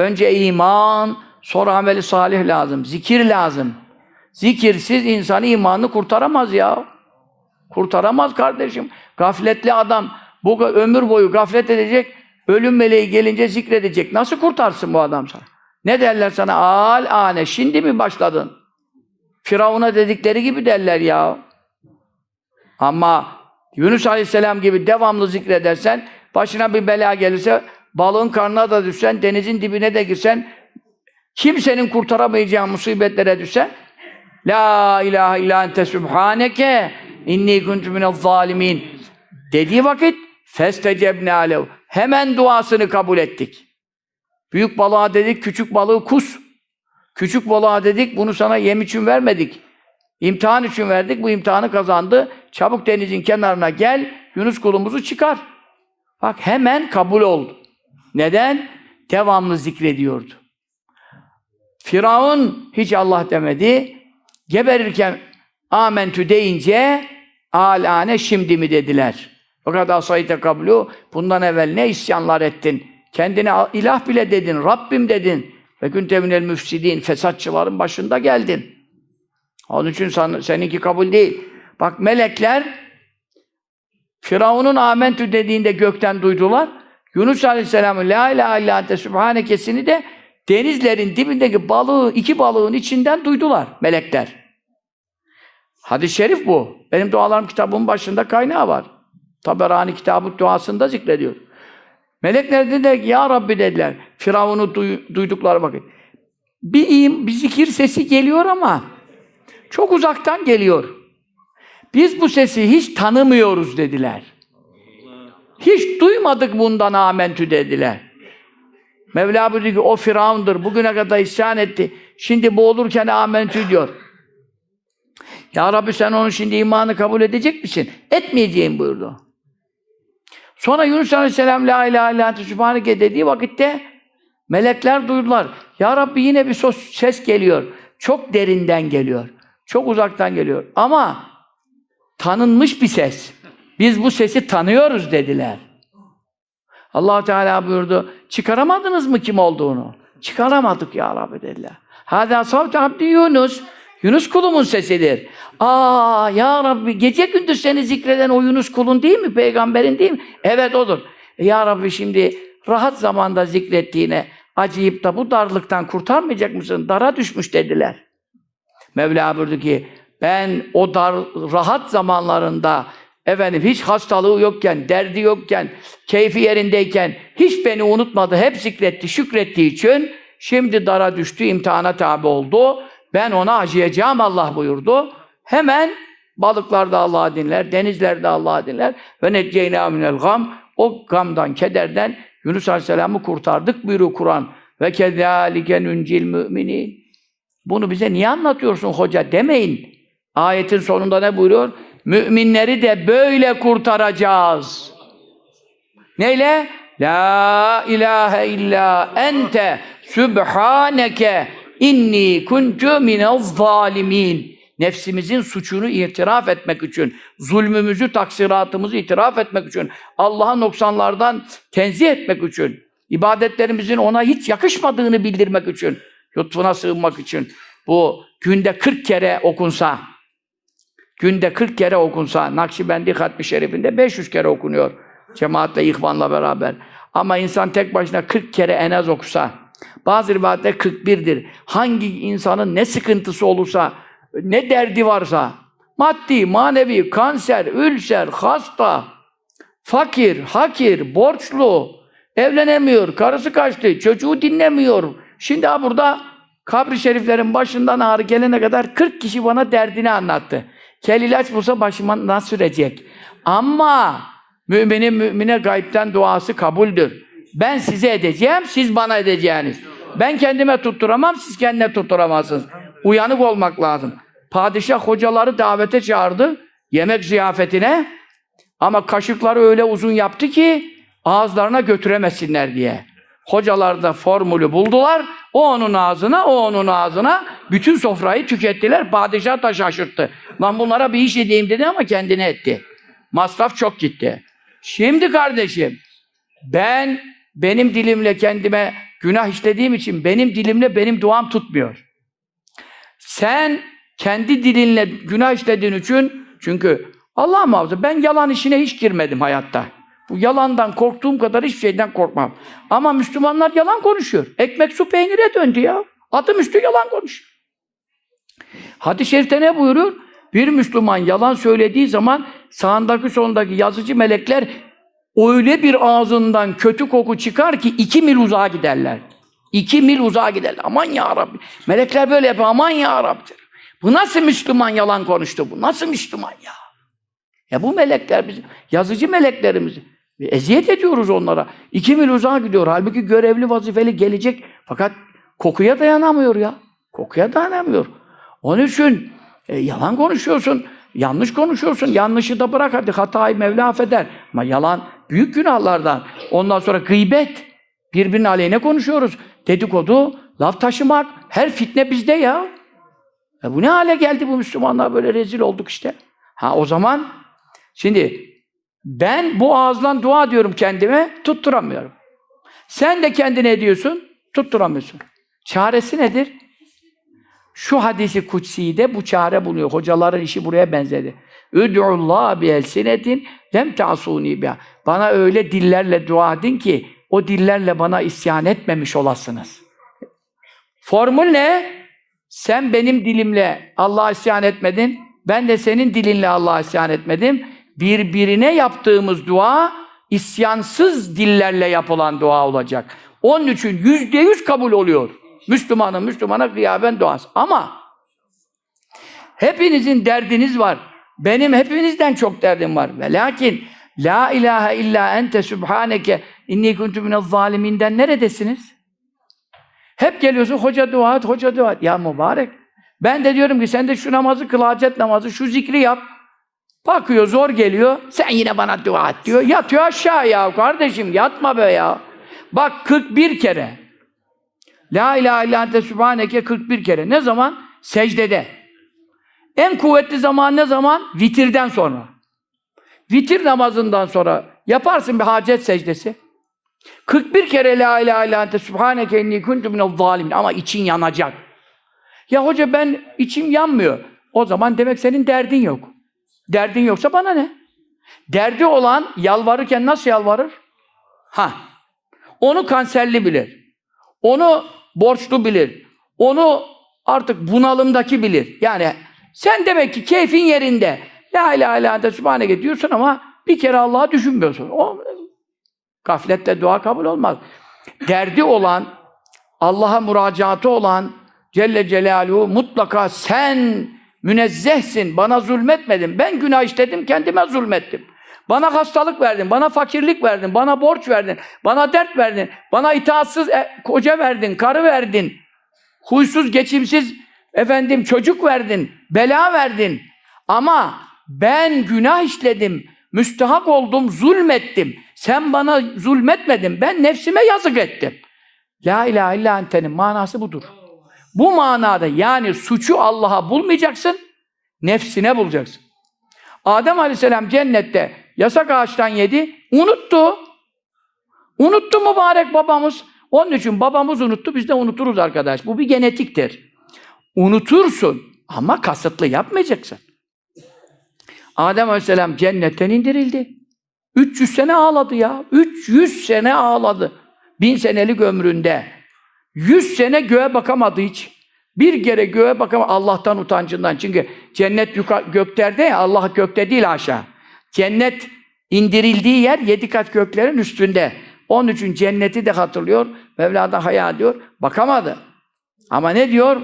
Önce iman, sonra ameli salih lazım. Zikir lazım. Zikirsiz insan imanını kurtaramaz ya. Kurtaramaz kardeşim. Gafletli adam bu ömür boyu gaflet edecek, ölüm meleği gelince zikredecek. Nasıl kurtarsın bu adam sana? Ne derler sana? Al ane, şimdi mi başladın? Firavun'a dedikleri gibi derler ya. Ama Yunus Aleyhisselam gibi devamlı zikredersen, başına bir bela gelirse, balığın karnına da düşsen, denizin dibine de girsen, kimsenin kurtaramayacağı musibetlere düşsen, La ilahe illa ente subhaneke inni kuntu minel zalimin dediği vakit festecebne alev. Hemen duasını kabul ettik. Büyük balığa dedik, küçük balığı kus. Küçük balığa dedik, bunu sana yem için vermedik. İmtihan için verdik, bu imtihanı kazandı. Çabuk denizin kenarına gel, Yunus kulumuzu çıkar. Bak hemen kabul oldu. Neden? Devamlı zikrediyordu. Firavun hiç Allah demedi. Geberirken amentü deyince alane şimdi mi dediler. Fakat asayte kablu bundan evvel ne isyanlar ettin? Kendine ilah bile dedin, Rabbim dedin. Ve kunte minel müfsidin, fesatçıların başında geldin. Onun için sen, seninki kabul değil. Bak melekler Firavun'un amentü dediğinde gökten duydular. Yunus Aleyhisselam'ın la ilahe illa ente sübhanekesini de denizlerin dibindeki balığı, iki balığın içinden duydular melekler. Hadis-i şerif bu. Benim dualarım kitabımın başında kaynağı var. Taberani kitabı duasında zikrediyor. Melekler dediler ki ya Rabbi dediler. Firavun'u duy, duydukları vakit. Bir, im, bir zikir sesi geliyor ama çok uzaktan geliyor. Biz bu sesi hiç tanımıyoruz dediler. Hiç duymadık bundan amentü dediler. Mevla buyurdu ki o Firavun'dur. Bugüne kadar isyan etti. Şimdi boğulurken amentü diyor. Ya Rabbi sen onun şimdi imanı kabul edecek misin? Etmeyeceğim buyurdu. Sonra Yunus Aleyhisselam La ilahe illa sübhaneke dediği vakitte melekler duydular. Ya Rabbi yine bir ses geliyor. Çok derinden geliyor. Çok uzaktan geliyor. Ama tanınmış bir ses. Biz bu sesi tanıyoruz dediler. allah Teala buyurdu. Çıkaramadınız mı kim olduğunu? Çıkaramadık ya Rabbi dediler. Hâdâ savte abdi Yunus. Yunus kulumun sesidir. Aa ya Rabbi gece gündüz seni zikreden o Yunus kulun değil mi? Peygamberin değil mi? Evet odur. E, ya Rabbi şimdi rahat zamanda zikrettiğine acıyıp da bu darlıktan kurtarmayacak mısın? Dara düşmüş dediler. Mevla buyurdu ki ben o dar rahat zamanlarında efendim hiç hastalığı yokken, derdi yokken, keyfi yerindeyken hiç beni unutmadı, hep zikretti, şükrettiği için şimdi dara düştü, imtihana tabi oldu. Ben ona acıyacağım Allah buyurdu. Hemen balıklar da Allah'a dinler, denizler de Allah'a dinler. Ve necceyna minel gam. O gamdan, kederden Yunus Aleyhisselam'ı kurtardık buyuruyor Kur'an. Ve kezâlike nuncil müminin. Bunu bize niye anlatıyorsun hoca demeyin. Ayetin sonunda ne buyuruyor? Müminleri de böyle kurtaracağız. Neyle? La ilahe illa ente sübhaneke inni kuntu minez zalimin. Nefsimizin suçunu itiraf etmek için, zulmümüzü, taksiratımızı itiraf etmek için, Allah'a noksanlardan tenzih etmek için, ibadetlerimizin ona hiç yakışmadığını bildirmek için, lütfuna sığınmak için bu günde 40 kere okunsa, günde 40 kere okunsa, Nakşibendi Hatmi Şerifinde 500 kere okunuyor. Cemaatle, ihvanla beraber. Ama insan tek başına 40 kere en az okusa, bazı rivayetler 41'dir. Hangi insanın ne sıkıntısı olursa, ne derdi varsa, maddi, manevi, kanser, ülser, hasta, fakir, hakir, borçlu, evlenemiyor, karısı kaçtı, çocuğu dinlemiyor. Şimdi ha burada kabri şeriflerin başından ağrı gelene kadar 40 kişi bana derdini anlattı. Kel ilaç bulsa başıma sürecek? Ama müminin mümine gaybten duası kabuldür. Ben size edeceğim, siz bana edeceğiniz. Ben kendime tutturamam, siz kendine tutturamazsınız. Uyanık olmak lazım. Padişah hocaları davete çağırdı, yemek ziyafetine. Ama kaşıkları öyle uzun yaptı ki ağızlarına götüremesinler diye. Hocalar da formülü buldular. O onun ağzına, o onun ağzına bütün sofrayı tükettiler. Padişah da şaşırttı. Lan bunlara bir iş edeyim dedi ama kendine etti. Masraf çok gitti. Şimdi kardeşim ben benim dilimle kendime günah işlediğim için benim dilimle benim duam tutmuyor. Sen kendi dilinle günah işlediğin için çünkü Allah muhafaza ben yalan işine hiç girmedim hayatta. Bu yalandan korktuğum kadar hiçbir şeyden korkmam. Ama Müslümanlar yalan konuşuyor. Ekmek su peynire döndü ya. Adım üstü yalan konuşuyor. Hadis-i şerifte ne buyuruyor? Bir Müslüman yalan söylediği zaman sağındaki solundaki yazıcı melekler öyle bir ağzından kötü koku çıkar ki iki mil uzağa giderler. İki mil uzağa giderler. Aman ya Rabbi. Melekler böyle yapıyor. Aman ya Rabbi. Bu nasıl Müslüman yalan konuştu bu? Nasıl Müslüman ya? Ya bu melekler bizim, yazıcı meleklerimiz. Ve Eziyet ediyoruz onlara. İki mil uzağa gidiyor. Halbuki görevli vazifeli gelecek. Fakat kokuya dayanamıyor ya. Kokuya dayanamıyor. Onun için e, yalan konuşuyorsun. Yanlış konuşuyorsun. Yanlışı da bırak hadi. Hatayı Mevla affeder. Ama yalan büyük günahlardan. Ondan sonra gıybet. Birbirinin aleyhine konuşuyoruz. Dedikodu, laf taşımak. Her fitne bizde ya. E bu ne hale geldi bu Müslümanlar böyle rezil olduk işte. Ha o zaman şimdi ben bu ağızdan dua diyorum kendime, tutturamıyorum. Sen de kendine ediyorsun, tutturamıyorsun. Çaresi nedir? Şu hadisi kutsi'de bu çare buluyor. Hocaların işi buraya benzedi. Üd'ullah bi elsinetin lem ta'suni biha. Bana öyle dillerle dua edin ki o dillerle bana isyan etmemiş olasınız. Formül ne? Sen benim dilimle Allah'a isyan etmedin. Ben de senin dilinle Allah'a isyan etmedim. Birbirine yaptığımız dua isyansız dillerle yapılan dua olacak. Onun için yüzde yüz kabul oluyor. Müslümanın Müslümana gıyaben duası. Ama hepinizin derdiniz var. Benim hepinizden çok derdim var. Ve lakin La ilahe illa ente subhaneke inni kuntu minez zaliminden neredesiniz? Hep geliyorsun hoca dua et, hoca dua et. Ya mübarek. Ben de diyorum ki sen de şu namazı kıl, namazı, şu zikri yap. Bakıyor zor geliyor. Sen yine bana dua et diyor. Yatıyor aşağı ya kardeşim yatma be ya. Bak 41 kere. La ilahe illa ente subhaneke 41 kere. Ne zaman? Secdede. En kuvvetli zaman ne zaman? Vitirden sonra. Vitir namazından sonra yaparsın bir hacet secdesi. 41 kere la ilahe illa ente subhaneke inni kuntu minel zalimin ama için yanacak. Ya hoca ben içim yanmıyor. O zaman demek senin derdin yok. Derdin yoksa bana ne? Derdi olan yalvarırken nasıl yalvarır? Ha. Onu kanserli bilir. Onu borçlu bilir. Onu artık bunalımdaki bilir. Yani sen demek ki keyfin yerinde. La ilahe illa ente subhaneke diyorsun ama bir kere Allah'ı düşünmüyorsun. O gaflette dua kabul olmaz. Derdi olan, Allah'a müracaatı olan Celle Celaluhu mutlaka sen münezzehsin, bana zulmetmedin. Ben günah işledim, kendime zulmettim. Bana hastalık verdin, bana fakirlik verdin, bana borç verdin, bana dert verdin, bana itaatsız e, koca verdin, karı verdin, huysuz, geçimsiz efendim çocuk verdin, bela verdin. Ama ben günah işledim, müstahak oldum, zulmettim. Sen bana zulmetmedin, ben nefsime yazık ettim. La ilahe illa ente'nin manası budur. Bu manada yani suçu Allah'a bulmayacaksın, nefsine bulacaksın. Adem Aleyhisselam cennette yasak ağaçtan yedi, unuttu. Unuttu mübarek babamız. Onun için babamız unuttu, biz de unuturuz arkadaş. Bu bir genetiktir. Unutursun ama kasıtlı yapmayacaksın. Adem Aleyhisselam cennetten indirildi. 300 sene ağladı ya. 300 sene ağladı. Bin senelik ömründe. 100 sene göğe bakamadı hiç. Bir kere göğe bakamadı Allah'tan utancından. Çünkü cennet yuka, göklerde ya, Allah gökte değil aşağı. Cennet indirildiği yer yedi kat göklerin üstünde. Onun için cenneti de hatırlıyor. Mevla'da haya diyor. Bakamadı. Ama ne diyor?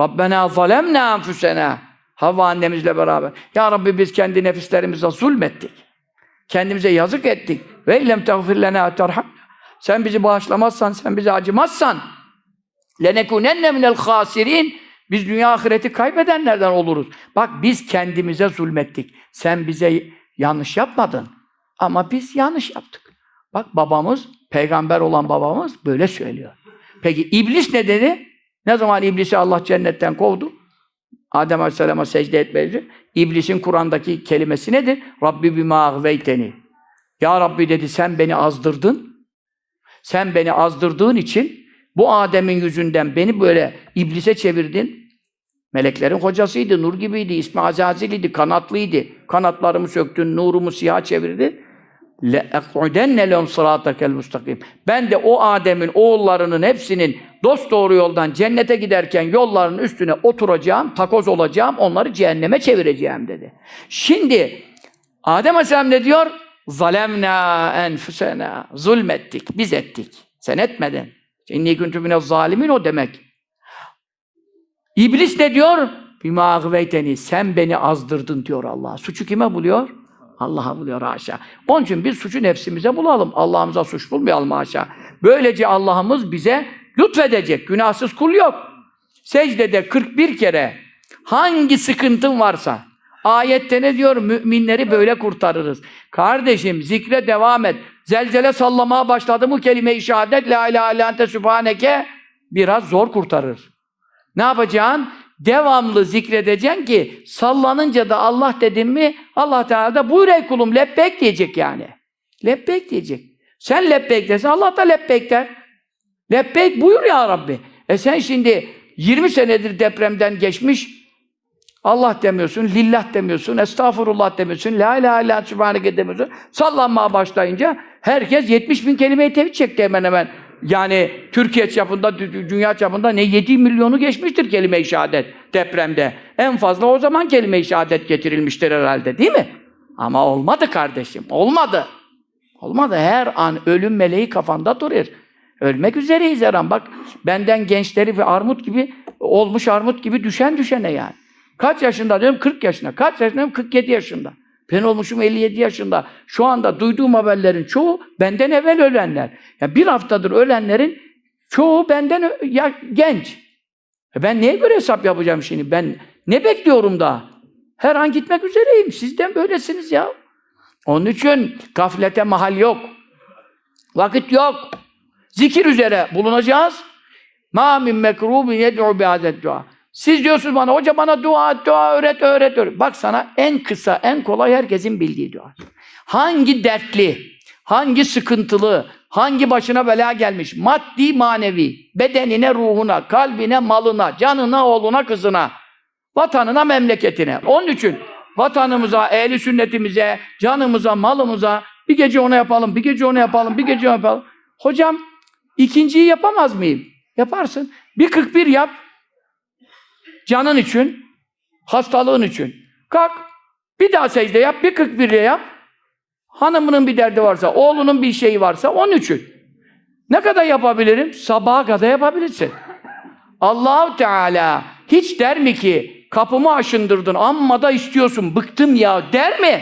Rabbena zalemna enfusena. Havva annemizle beraber. Ya Rabbi biz kendi nefislerimize zulmettik. Kendimize yazık ettik. Ve illem teğfir lena terham. Sen bizi bağışlamazsan, sen bizi acımazsan lenekunenne minel hasirin biz dünya ahireti kaybedenlerden oluruz. Bak biz kendimize zulmettik. Sen bize yanlış yapmadın. Ama biz yanlış yaptık. Bak babamız, peygamber olan babamız böyle söylüyor. Peki iblis ne dedi? Ne zaman iblisi Allah cennetten kovdu? Adem Aleyhisselam'a secde etmedi. İblisin Kur'an'daki kelimesi nedir? Rabbi bima agveyteni. Ya Rabbi dedi sen beni azdırdın. Sen beni azdırdığın için Bu Adem'in yüzünden beni böyle iblise çevirdin. Meleklerin hocasıydı, nur gibiydi, ismi Azazil'iydi, kanatlıydı. Kanatlarımı söktün, nurumu siyah çevirdi. لَاَقْعُدَنَّ لَهُمْ صِرَاطَكَ الْمُسْتَقِيمِ Ben de o Adem'in oğullarının hepsinin dost doğru yoldan cennete giderken yolların üstüne oturacağım, takoz olacağım, onları cehenneme çevireceğim dedi. Şimdi Adem Aleyhisselam ne diyor? Zalemna enfusena. Zulmettik, biz ettik. Sen etmedin. İnni kuntu mine zalimin o demek. İblis ne diyor? Bima agveyteni. Sen beni azdırdın diyor Allah. Suçu kime buluyor? Allah'a buluyor haşa. Onun için biz suçu nefsimize bulalım. Allah'ımıza suç bulmayalım haşa. Böylece Allah'ımız bize lütfedecek. Günahsız kul yok. Secdede 41 kere hangi sıkıntın varsa ayette ne diyor? Müminleri böyle kurtarırız. Kardeşim zikre devam et. Zelzele sallamaya başladı mı kelime-i şehadet la ilahe illa ente sübhaneke biraz zor kurtarır. Ne yapacaksın? Devamlı zikredeceksin ki sallanınca da Allah dedin mi Allah Teala da buyur ey kulum lebbek diyecek yani. Lebbek diyecek. Sen lebbek desen Allah da lebbek der. Lebbek buyur ya Rabbi. E sen şimdi 20 senedir depremden geçmiş Allah demiyorsun, lillah demiyorsun, estağfurullah demiyorsun, la ilahe illa sübhaneke demiyorsun. Sallanmaya başlayınca herkes 70 bin kelimeyi tevhid çekti hemen hemen. Yani Türkiye çapında, dü- dünya çapında ne 7 milyonu geçmiştir kelime-i şehadet depremde. En fazla o zaman kelime-i şehadet getirilmiştir herhalde değil mi? Ama olmadı kardeşim, olmadı. Olmadı. Her an ölüm meleği kafanda durur. Ölmek üzereyiz her an. Bak benden gençleri ve armut gibi, olmuş armut gibi düşen düşene yani. Kaç yaşında diyorum? 40 yaşında. Kaç yaşında diyorum? 47 yaşında. Ben olmuşum 57 yaşında. Şu anda duyduğum haberlerin çoğu benden evvel ölenler. Ya bir haftadır ölenlerin çoğu benden ya, genç. E ben neye göre hesap yapacağım şimdi? Ben ne bekliyorum daha? Her an gitmek üzereyim. Sizden böylesiniz ya. Onun için gaflete mahal yok. Vakit yok. Zikir üzere bulunacağız. Ma min mekrubin yed'u bi'adet dua. Siz diyorsunuz bana, hoca bana dua, dua öğret, öğret, öğret. Bak sana en kısa, en kolay herkesin bildiği dua. Hangi dertli, hangi sıkıntılı, hangi başına bela gelmiş, maddi, manevi, bedenine, ruhuna, kalbine, malına, canına, oğluna, kızına, vatanına, memleketine. Onun için vatanımıza, ehli sünnetimize, canımıza, malımıza bir gece onu yapalım, bir gece onu yapalım, bir gece onu yapalım. Hocam ikinciyi yapamaz mıyım? Yaparsın. Bir 41 yap. Canın için, hastalığın için. Kalk. Bir daha secde yap, bir 41 yap. Hanımının bir derdi varsa, oğlunun bir şeyi varsa onun için. Ne kadar yapabilirim? Sabaha kadar yapabilirsin. Allahu Teala hiç der mi ki kapımı aşındırdın amma da istiyorsun bıktım ya der mi?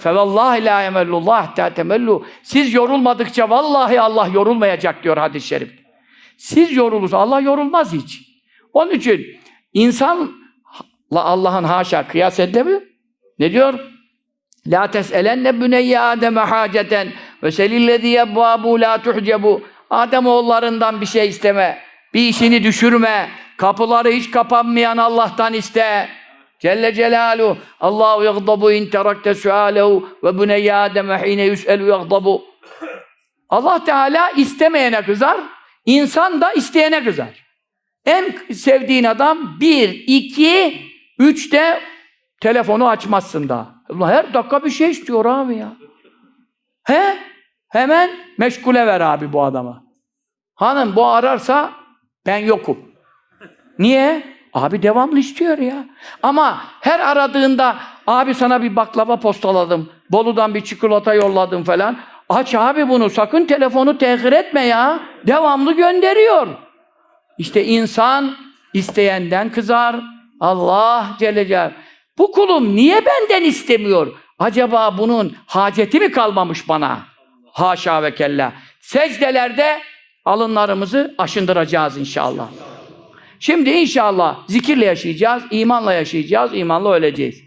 Fevallahi la yemellullah hatta temellu. Siz yorulmadıkça vallahi Allah yorulmayacak diyor hadis-i şerif. Siz yorulursa Allah yorulmaz hiç. Onun için insanla Allah'ın haşa kıyas edilebilir. Ne diyor? La tes'elenne büneyye Adem'e haceten ve selillezî yebbâbû la tuhcebu. Adem oğullarından bir şey isteme. Bir işini düşürme. Kapıları hiç kapanmayan Allah'tan iste. Celle Celaluhu. Allahu yagdabu in terakte sualehu ve büneyye Adem'e hine yus'elu yagdabu. Allah Teala istemeyene kızar. insan da isteyene kızar. En sevdiğin adam bir, iki, üçte telefonu açmazsın da. Allah her dakika bir şey istiyor abi ya. He? Hemen meşgule ver abi bu adama. Hanım bu ararsa ben yokum. Niye? Abi devamlı istiyor ya. Ama her aradığında abi sana bir baklava postaladım. Bolu'dan bir çikolata yolladım falan. Aç abi bunu. Sakın telefonu tehir etme ya. Devamlı gönderiyor. İşte insan isteyenden kızar. Allah Celle Celaluhu. Bu kulum niye benden istemiyor? Acaba bunun haceti mi kalmamış bana? Haşa ve kella. Secdelerde alınlarımızı aşındıracağız inşallah. Şimdi inşallah zikirle yaşayacağız, imanla yaşayacağız, imanla öleceğiz.